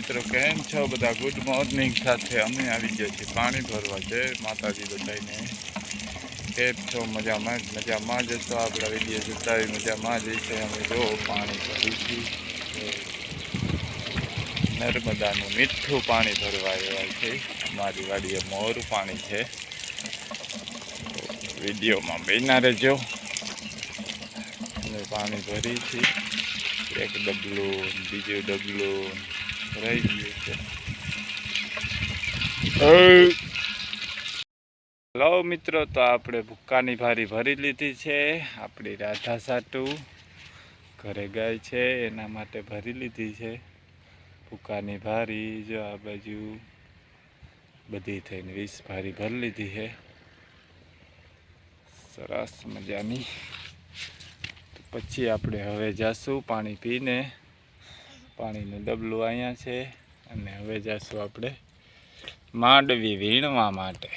મિત્રો, કેમ છો બધા? ગુડ મોર્નિંગ સાથે અમે આવી ગયા છીએ પાણી ભરવા. છે માતાજી બધાને. કેમ છો? મજામાં મજામાં જ તો આપણા વીડિયો જોતા હોય મજામાં જ છે અમે જો પાણી ભરીશું નર્મદાનું મીઠું પાણી ભરવા એવા છે. મારી વાડીએ મોરું પાણી છે. વિડીયોમાં બેના રહેજો. પાણી ભરી છીએ. એક ડબલું, બીજું ડબલું ભરાઈ ગયું છે. હલો મિત્રો, તો આપણે ભૂક્કાની ભારી ભરી લીધી છે. આપણી રાધા સાટુ ઘરે ગાય છે, એના માટે ભરી લીધી છે. ભૂક્કાની ભારી જો આ બાજુ બધી થઈને વીસ ભારી ભરી લીધી છે. સરસ મજાની. પછી આપણે હવે જાશું પાણી પીને. પાણીનું ડબલું અહીંયા છે અને હવે જઈશું આપણે માંડવી વીણવા માટે.